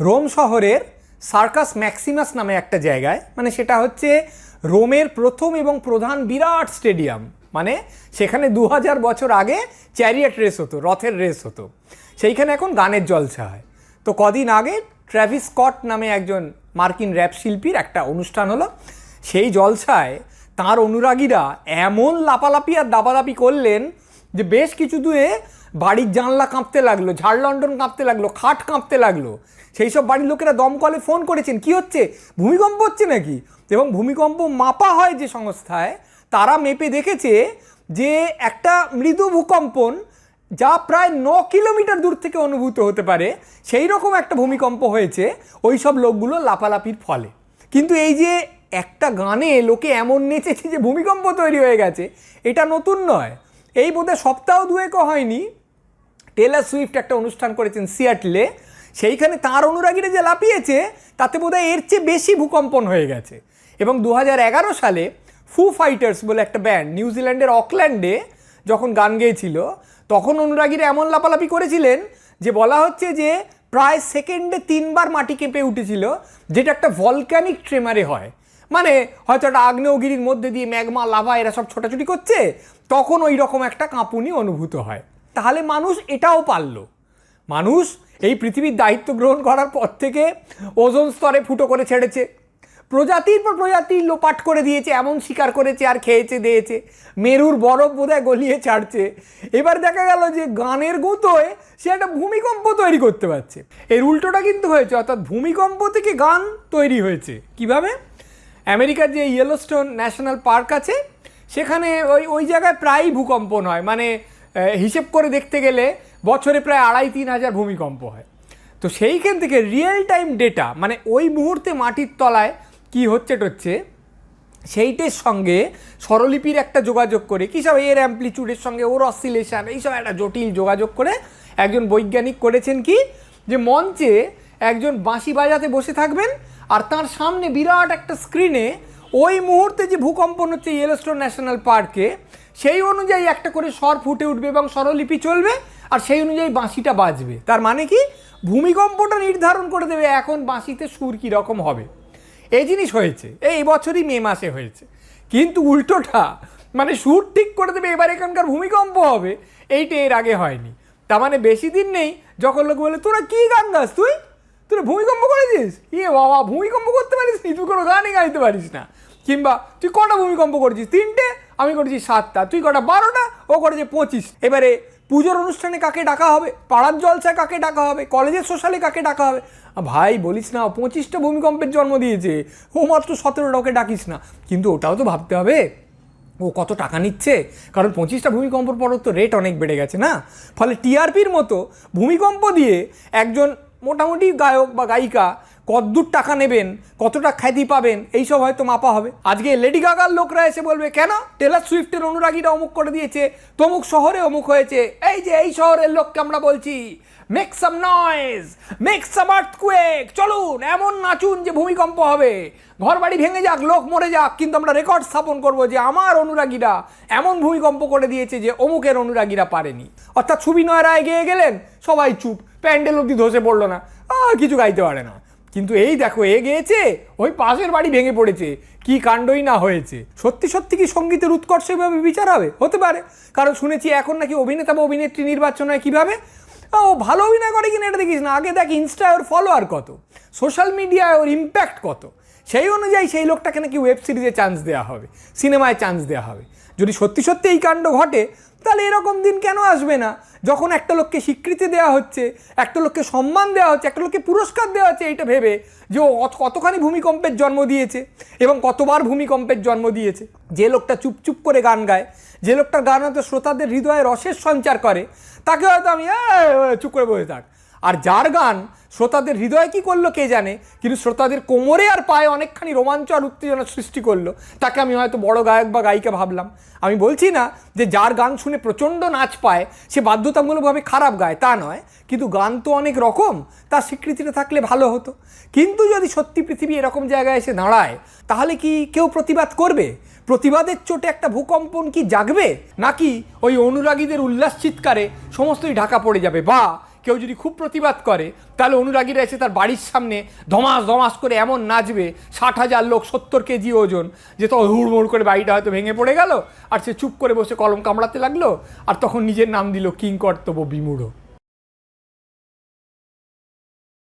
Rome শহরের circus Maximus নামে একটা জায়গায় মানে সেটা হচ্ছে রোমের প্রথম এবং প্রধান বিরাট স্টেডিয়াম মানে সেখানে দু হাজার বছর আগে চ্যারিয়েট রেস হতো, রথের রেস হতো। সেইখানে এখন গানের জলসা হয় তো কদিন আগে ট্র্যাভিস স্কট নামে একজন মার্কিন র্যাপ শিল্পীর একটা অনুষ্ঠান হলো। সেই জলসায় তার অনুরাগীরা এমন লাপালাপি আর দাপালাপি করলেন যে বেশ কিছু দূরে বাড়ির জানলা কাঁপতে লাগল, ঝাড় লন্ডন কাঁপতে লাগল, খাট কাঁপতে লাগল। সেই সব বাড়ির লোকেরা দমকলে ফোন করেছেন, কি হচ্ছে? ভূমিকম্প হচ্ছে নাকি? এবং ভূমিকম্প মাপা হয় যে সংস্থায়, তারা মেপে দেখেছে যে একটা মৃদু ভূকম্পন যা প্রায় ন কিলোমিটার দূর থেকে অনুভূত হতে পারে, সেই রকম একটা ভূমিকম্প হয়েছে ওই সব লোকগুলো লাপালাপির ফলে। কিন্তু এই যে একটা গানে লোকে এমন নেচেছে যে ভূমিকম্প তৈরি হয়ে গেছে, এটা নতুন নয়। এই বোধহয় সপ্তাহ দুয়েকও হয়নি টেলার সুইফট একটা অনুষ্ঠান করেছেন সিয়াটলে, সেইখানে তার অনুরাগীরা যে লাপিয়েছে তাতে বোধহয় এর চেয়ে বেশি ভূকম্পন হয়ে গেছে। এবং দু হাজার এগারো সালে ফু ফাইটার্স বলে একটা ব্যান্ড নিউজিল্যান্ডের অকল্যান্ডে যখন গান গেয়েছিল, তখন অনুরাগীরা এমন লাপালাপি করেছিলেন যে বলা হচ্ছে যে প্রায় সেকেন্ডে তিনবার মাটি কেঁপে উঠেছিল, যেটা একটা ভলক্যানিক ট্রেমারে হয়। মানে হয়তো একটা আগ্নেয়গিরির মধ্যে দিয়ে ম্যাগমা লাভা এরা সব ছোটাছুটি করছে, তখন ওই রকম একটা কাঁপুনি অনুভূত হয়। তাহলে মানুষ এটাও পারল। মানুষ এই পৃথিবীর দায়িত্ব গ্রহণ করার পর থেকে ওজোন স্তরে ফুটো করে ছেড়েছে। প্রজাতির পর প্রজাতি লোপাট করে দিয়েছে, এমন শিকার করেছে আর খেয়েছে, দিয়েছে। মেরুর বরফ বোধহয় গলিয়ে ছাড়ছে। এবার দেখা গেল যে গানের গুঁতোয় সে একটা ভূমিকম্প তৈরি করতে পারছে। এর উল্টোটা কিন্তু হয়েছে, অর্থাৎ ভূমিকম্প থেকে গান তৈরি হয়েছে। কীভাবে? আমেরিকার যে ইয়েলোস্টোন ন্যাশনাল পার্ক আছে, সেখানে ওই ওই জায়গায় প্রায়ই ভূকম্পন হয় মানে হিসেব করে দেখতে গেলে বছরে প্রায় আড়াই তিন হাজার ভূমিকম্প হয়। তো সেইখান থেকে রিয়েল টাইম ডেটা মানে ওই মুহূর্তে মাটির তলায় কি হচ্ছে টচ্ছে সেইটের সঙ্গে স্বরলিপির একটা যোগাযোগ করে, কী সব এর অ্যাম্পলিচুডের সঙ্গে, ওর অসিলেশন এইসব একটা জটিল যোগাযোগ করে একজন বৈজ্ঞানিক করেছেন কি, যে মঞ্চে একজন বাঁশি বাজাতে বসে থাকবেন আর তার সামনে বিরাট একটা স্ক্রিনে ওই মুহূর্তে যে ভূকম্পন হচ্ছে ইয়েলোস্টোন ন্যাশনাল পার্কে সেই অনুযায়ী একটা করে স্বর ফুটে উঠবে এবং স্বরলিপি চলবে, আর সেই অনুযায়ী বাঁশিটা বাজবে। তার মানে কি? ভূমিকম্পটা নির্ধারণ করে দেবে, এখন বাঁশিতে সুর কী রকম হবে। এই জিনিস হয়েছে, এই বছরই মে মাসে হয়েছে। কিন্তু উল্টোটা মানে সুর ঠিক করে দেবে, এবার এখানকার ভূমিকম্প হবে, এইটা এর আগে হয়নি। তার মানে বেশি দিন নেই, যখন লোক বলে, তোরা কী গান গাস তুই? তোরা ভূমিকম্প করেছিস? ইয়ে বাবা, ভূমিকম্প করতে পারিস নি তুই কোনো গানই গাইতে পারিস না। কিংবা, তুই কটা ভূমিকম্প করেছিস? তিনটে? আমি করেছি সাতটা, তুই কটা? বারোটা, ও করেছে পঁচিশ। এবারে পুজোর অনুষ্ঠানে কাকে ডাকা হবে? পাড়ার জলসা কাকে ডাকা হবে? কলেজের সোশ্যালে কাকে ডাকা হবে? ভাই, বলিস না পঁচিশটা ভূমিকম্পের জন্ম দিয়েছে। ও মাত্র সতেরোটা ওকে ডাকিস না। কিন্তু ওটাও তো ভাবতে হবে। ও কত টাকা নিচ্ছে? কারণ পঁচিশটা ভূমিকম্পর পরও তো রেট অনেক বেড়ে গেছে না? ফলে টিআরপির মতো ভূমিকম্প দিয়ে একজন মোটামুটি গায়ক বা গায়িকা কতদূর টাকা নেবেন, কতটা খ্যাতি পাবেন, এইসব হয়তো মাপা হবে। আজকে লেডি গাগার লোকরা এসে বলবে, কেন? টেলার সুইফটের অনুরাগীরা অমুক করে দিয়েছে, তমুক শহরে অমুক হয়েছে। এই যে এই শহরের লোককে আমরা বলছি make some noise make some earthquake চলুন, এমন নাচুন যে ভূমিকম্প হবে। ঘর বাড়ি ভেঙে যাক, লোক মরে যাক, কিন্তু আমরা রেকর্ড স্থাপন করব যে আমার অনুরাগীরা এমন ভূমিকম্প করে দিয়েছে যে অমুকের অনুরাগীরা পারেনি। অর্থাৎ সুবিনয় রায় গেয়ে গেলেন, সবাই চুপ, প্যান্ডেল অব্দি ধসে পড়ল না, আর কিছু গাইতে পারে না। কিন্তু এই দেখো, এ গিয়েছে, ওই পাশের বাড়ি ভেঙে পড়েছে। কি কাণ্ডই না হয়েছে। সত্যি সত্যি কি সঙ্গীতের উৎকর্ষ এভাবে বিচার হবে? হতে পারে। কারণ শুনেছি এখন নাকি অভিনেতা বা অভিনেত্রী নির্বাচন হয় কীভাবে? ও, ভালো অভিনয় করে কিনা এটা দেখিস না। আগে দেখ ইনস্টায় ওর ফলোয়ার কত। সোশ্যাল মিডিয়ায় ওর ইম্প্যাক্ট কত। সেই অনুযায়ী সেই লোকটাকে নাকি ওয়েব সিরিজে চান্স দেওয়া হবে সিনেমায় চান্স দেওয়া হবে। যদি সত্যি সত্যি এই কাণ্ড ঘটে তাহলে এরকম দিন কেন আসবে না? যখন একটা লোককে স্বীকৃতি দেওয়া হচ্ছে একটা লোককে সম্মান দেওয়া হচ্ছে একটা লোককে পুরস্কার দেওয়া হচ্ছে এইটা ভেবে যে ও কতখানি ভূমিকম্পের জন্ম দিয়েছে এবং কতবার ভূমিকম্পের জন্ম দিয়েছে। যে লোকটা চুপচুপ করে গান গায় যে লোকটার গান হয়তো শ্রোতাদের হৃদয়ে রসের সঞ্চার করে তাকে হয়তো আমি "এই, চুপ করে বসে থাক। আর যার গান শ্রোতাদের হৃদয়ে কী করল কে জানে, কিন্তু শ্রোতাদের কোমরে আর পায়ে অনেকখানি রোমাঞ্চ আর উত্তেজনা সৃষ্টি করল। তাকে আমি হয়তো বড় গায়ক বা গায়িকা ভাবলাম। আমি বলছি না যে যার গান শুনে প্রচণ্ড নাচ পায়, সে বাধ্যতামূলকভাবে খারাপ গায়, তা নয়। কিন্তু গান তো অনেক রকম তার স্বীকৃতিটা থাকলে ভালো হতো। কিন্তু যদি সত্যি পৃথিবী এরকম জায়গায় এসে দাঁড়ায়, তাহলে কি কেউ প্রতিবাদ করবে? প্রতিবাদের চোটে একটা ভূকম্পন কি জাগবে? নাকি ওই অনুরাগীদের উল্লাস চিৎকারে সমস্তই ঢাকা পড়ে যাবে? বা কেউ যদি খুব প্রতিবাদ করে, তাহলে অনুরাগীরা এসে তার বাড়ির সামনে ধমাস ধমাস করে এমন নাচবে, ষাট হাজার লোক সত্তর কেজি ওজন, যে তো হুড়মুড় করে বাড়িটা হয়তো ভেঙে পড়ে গেল, আর সে চুপ করে বসে কলম কামড়াতে লাগল, আর তখন নিজের নাম দিল কিং কর্তব্য বিমূঢ়।